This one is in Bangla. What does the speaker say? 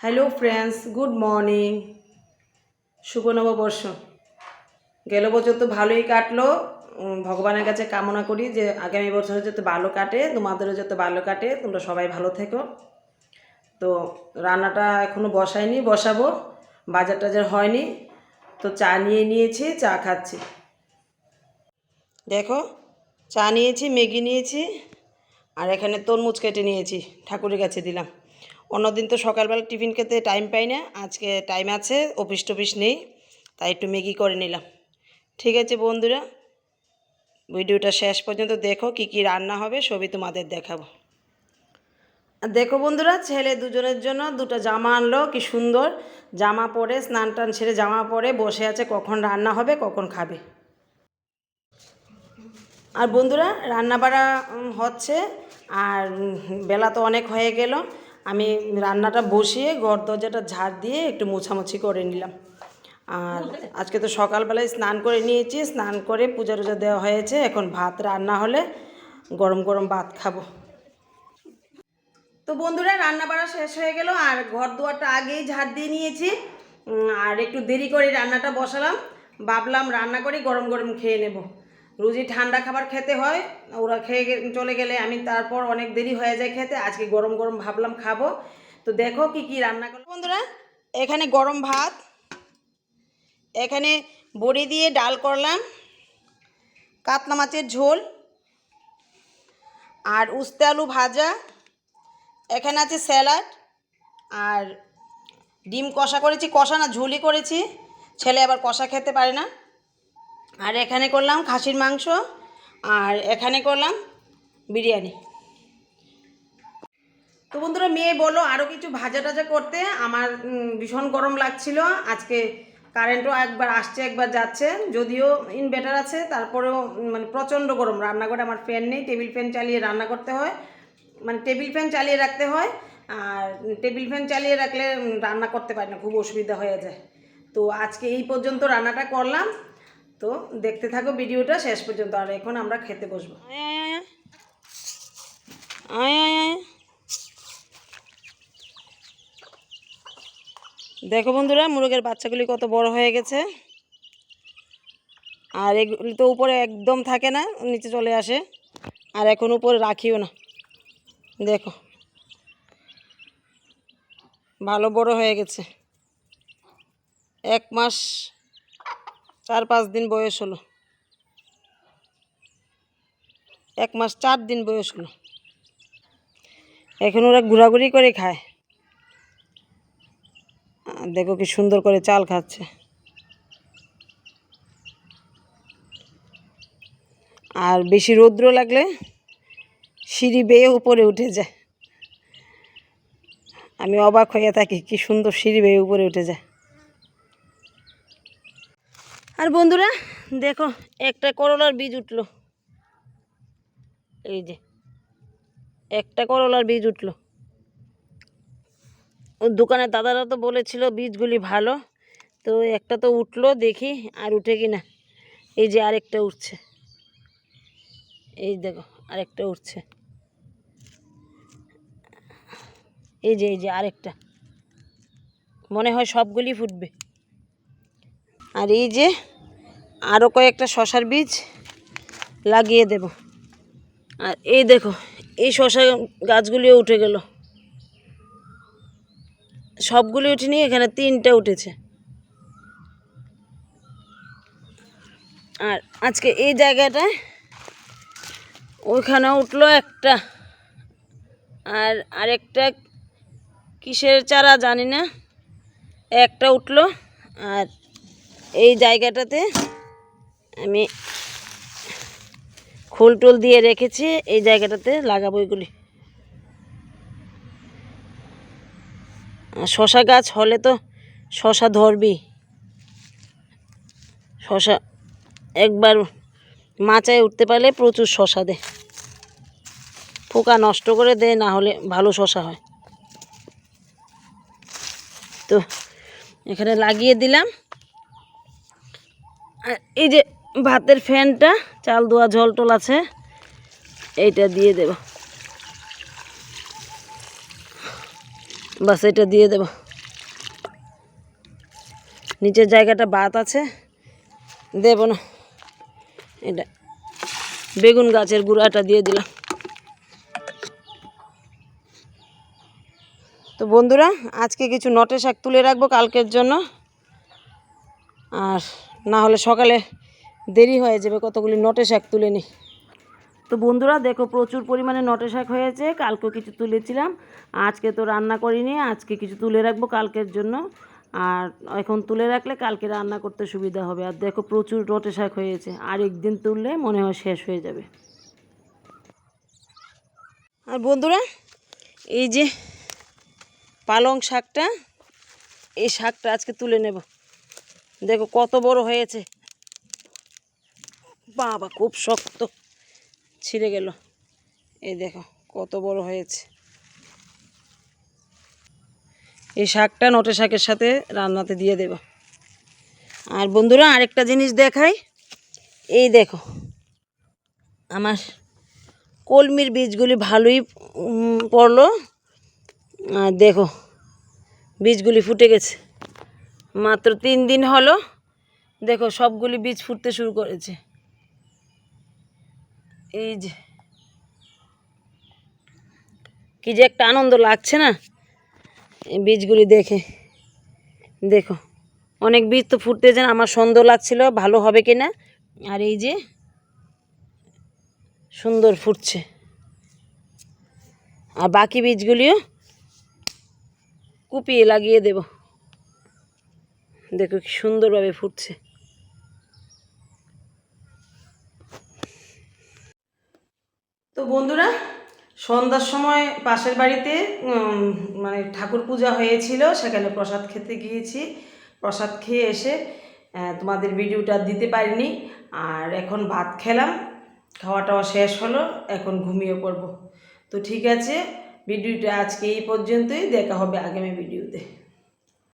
হ্যালো ফ্রেন্ডস গুড মর্নিং শুভ নববর্ষ। গেল বছর তো ভালোই কাটলো। ভগবানের কাছে কামনা করি যে আগামী বছরে যাতে ভালো কাটে, তোমাদেরও যাতে ভালো কাটে। তোমরা সবাই ভালো থেকো। তো রান্নাটা এখনও বসাইনি, বসাবো। বাজার টাজার হয়নি। তো চা নিয়ে নিয়েছি, চা খাচ্ছি। দেখো, চা নিয়েছি, ম্যাগি নিয়েছি। আর এখানে তরমুজ কেটে নিয়েছি। ঠাকুরের কাছে দিলাম। অন্যদিন তো সকালবেলা টিফিন খেতে টাইম পাই না, আজকে টাইম আছে, অফিস টফিস নেই, তাই একটু ম্যাগি করে নিলাম। ঠিক আছে বন্ধুরা, ভিডিওটা শেষ পর্যন্ত দেখো কি কি রান্না হবে, সবই তোমাদের দেখাবো। দেখো বন্ধুরা, ছেলে দুজনের জন্য দুটো জামা আনলো, কি সুন্দর। জামা পরে, স্নান টান ছেড়ে জামা পরে বসে আছে কখন রান্না হবে, কখন খাবে। আর বন্ধুরা রান্না বাড়া হচ্ছে, আর বেলা তো অনেক হয়ে গেল। আমি রান্নাটা বসিয়ে ঘর দরজাটা ঝাড় দিয়ে একটু মোছামুছি করে নিলাম। আর আজকে তো সকালবেলায় স্নান করে নিয়েছি, স্নান করে পূজা টুজা দেওয়া হয়েছে। এখন ভাত রান্না হলে গরম গরম ভাত খাব। তো বন্ধুরা রান্না বাড়া শেষ হয়ে গেল। আর ঘর দুয়ারটা আগেই ঝাড় দিয়ে নিয়েছি। আর একটু দেরি করে রান্নাটা বসালাম। ভাবলাম রান্না করি, গরম গরম খেয়ে নেব। রোজই ঠান্ডা খাবার খেতে হয়, ওরা খেয়ে চলে গেলে আমি তারপর অনেক দেরি হয়ে যায় খেতে, আজকে গরম গরম ভাবলাম খাব। তো দেখো কি কি রান্না করল বন্ধুরা, এখানে গরম ভাত, এখানে বড়ি দিয়ে ডাল করলাম, কাতলা মাছের ঝোল, আর উস্তে আলু ভাজা, এখানে আছে স্যালাড, আর ডিম কষা করেছি, কষা না, ঝুলি করেছি, ছেলে আবার কষা খেতে পারে না। আর এখানে করলাম খাসির মাংস আর এখানে করলাম বিরিয়ানি। তো বন্ধুরা, মেয়ে বলো আরও কিছু ভাজা টাজা করতে। আমার ভীষণ গরম লাগছিল। আজকে কারেন্টও একবার আসছে, একবার যাচ্ছে। যদিও ইনভার্টার আছে, তারপরেও মানে প্রচণ্ড গরম। রান্নাঘরে আমার ফ্যান নেই টেবিল ফ্যান চালিয়ে রান্না করতে হয়। মানে টেবিল ফ্যান চালিয়ে রাখতে হয়। আর টেবিল ফ্যান চালিয়ে রাখলে রান্না করতে পারি না, খুব অসুবিধা হয়ে যায়। তো আজকে এই পর্যন্ত রান্নাটা করলাম। তো দেখতে থাকো ভিডিওটা, শেষ পর্যন্ত। আর এখন আমরা খেতে বসবো। দেখো বন্ধুরা, মুরগের বাচ্চাগুলি কত বড় হয়ে গেছে। আর এগুলি তো উপরে একদম থাকে না, নিচে চলে আসে। আর এখন উপরে রাখিও না। দেখো, ভালো বড় হয়ে গেছে। এক মাস চার পাঁচ দিন বয়স হলো। এক মাস চার দিন বয়স হলো। এখন ওরা ঘোরাঘুরি করে খায়। দেখো কি সুন্দর করে চাল খাচ্ছে। আর বেশি রৌদ্র লাগলে সিঁড়ি বেয়ে উপরে উঠে যায়। আমি অবাক হয়ে থাকি কি সুন্দর সিঁড়ি বেয়ে উপরে উঠে যায়। আর বন্ধুরা, দেখো, একটা করলার বীজ উঠল। এই যে, একটা করলার বীজ উঠল। ও দোকানের দাদারা তো বলেছিল বীজগুলি ভালো, তো একটা তো উঠল, দেখি আর উঠে কি না এই যে আরেকটা উঠছে। এই দেখো, আরেকটা উঠছে। এই যে এই যে আরেকটা। মনে হয় সবগুলি ফুটবে। আর এই যে আরও কয়েকটা শশার বীজ লাগিয়ে দেব। আর এই দেখো, এই শশা গাছগুলিও উঠে গেল। সবগুলি উঠিনি, এখানে তিনটে উঠেছে। আর আজকে এই জায়গাটায় ওইখানে উঠল একটা। আর আরেকটা কিসের চারা জানি না, একটা উঠল। আর এই জায়গাটাতে আমি খোল টোল দিয়ে রেখেছি, এই জায়গাটাতে লাগাবো এগুলি। শশা গাছ হলে তো শশা ধরবি। শশা একবার মাচায় উঠতে পারলে প্রচুর শশা দেয় পোকা নষ্ট করে দেয় না হলে ভালো শশা হয়। তো এখানে লাগিয়ে দিলাম। এই যে ভাতের ফ্যানটা, চাল ধোয়া, জল টল আছে, এইটা দিয়ে দেব। বাস, এটা দিয়ে দেব। নিচের জায়গাটা বাত আছে, দেব না। এটা বেগুন গাছের গুঁড়াটা দিয়ে দিলাম। তো বন্ধুরা, আজকে কিছু নটে শাক তুলে রাখব কালকের জন্য। আর না হলে সকালে দেরি হয়ে যাবে কতগুলি নটে শাক তুলে নিই তো বন্ধুরা দেখো প্রচুর পরিমাণে নটে শাক হয়েছে কালকেও কিছু তুলেছিলাম আজকে তো রান্না করিনি আজকে কিছু তুলে রাখব কালকের জন্য আর এখন তুলে রাখলে কালকে রান্না করতে সুবিধা হবে আর দেখো প্রচুর নটে শাক হয়েছে আর একদিন তুললে মনে হয় শেষ হয়ে যাবে। আর বন্ধুরা এই যে পালং শাকটা এই শাকটা আজকে তুলে নেব। দেখো কত বড় হয়েছে। বাবা, খুব শক্ত। ছিঁড়ে গেল। এই দেখো, কত বড় হয়েছে। এই শাকটা নটে শাকের সাথে রান্নাতে দিয়ে দেব। আর বন্ধুরা, আরেকটা জিনিস দেখাই। এই দেখো, আমার কলমির বীজগুলি ভালোই পড়ল। আর দেখো, বীজগুলি ফুটে গেছে। মাত্র তিন দিন হলো, দেখো সবগুলি বীজ ফুটতে শুরু করেছে। এই যে, কি যে একটা আনন্দ লাগছে না, এই বীজগুলি দেখে। দেখো, অনেক বীজ তো ফুটতেছে না, আমার সন্দেহ লাগছিল ভালো হবে কি না। আর এই যে, সুন্দর ফুটছে। আর বাকি বীজগুলিও কুপিয়ে লাগিয়ে দেব। দেখো কি সুন্দরভাবে ফুটছে। তো বন্ধুরা, সন্ধ্যার সময় পাশের বাড়িতে মানে ঠাকুর পূজা হয়েছিল, সেখানে প্রসাদ খেতে গিয়েছি। প্রসাদ খেয়ে এসে তোমাদের ভিডিওটা দিতে পারিনি। আর এখন ভাত খেলাম খাওয়া টাওয়া শেষ হলো, এখন ঘুমিয়ে পড়ব। তো ঠিক আছে, ভিডিওটা আজকে এই পর্যন্তই, দেখা হবে আগামী ভিডিওতে।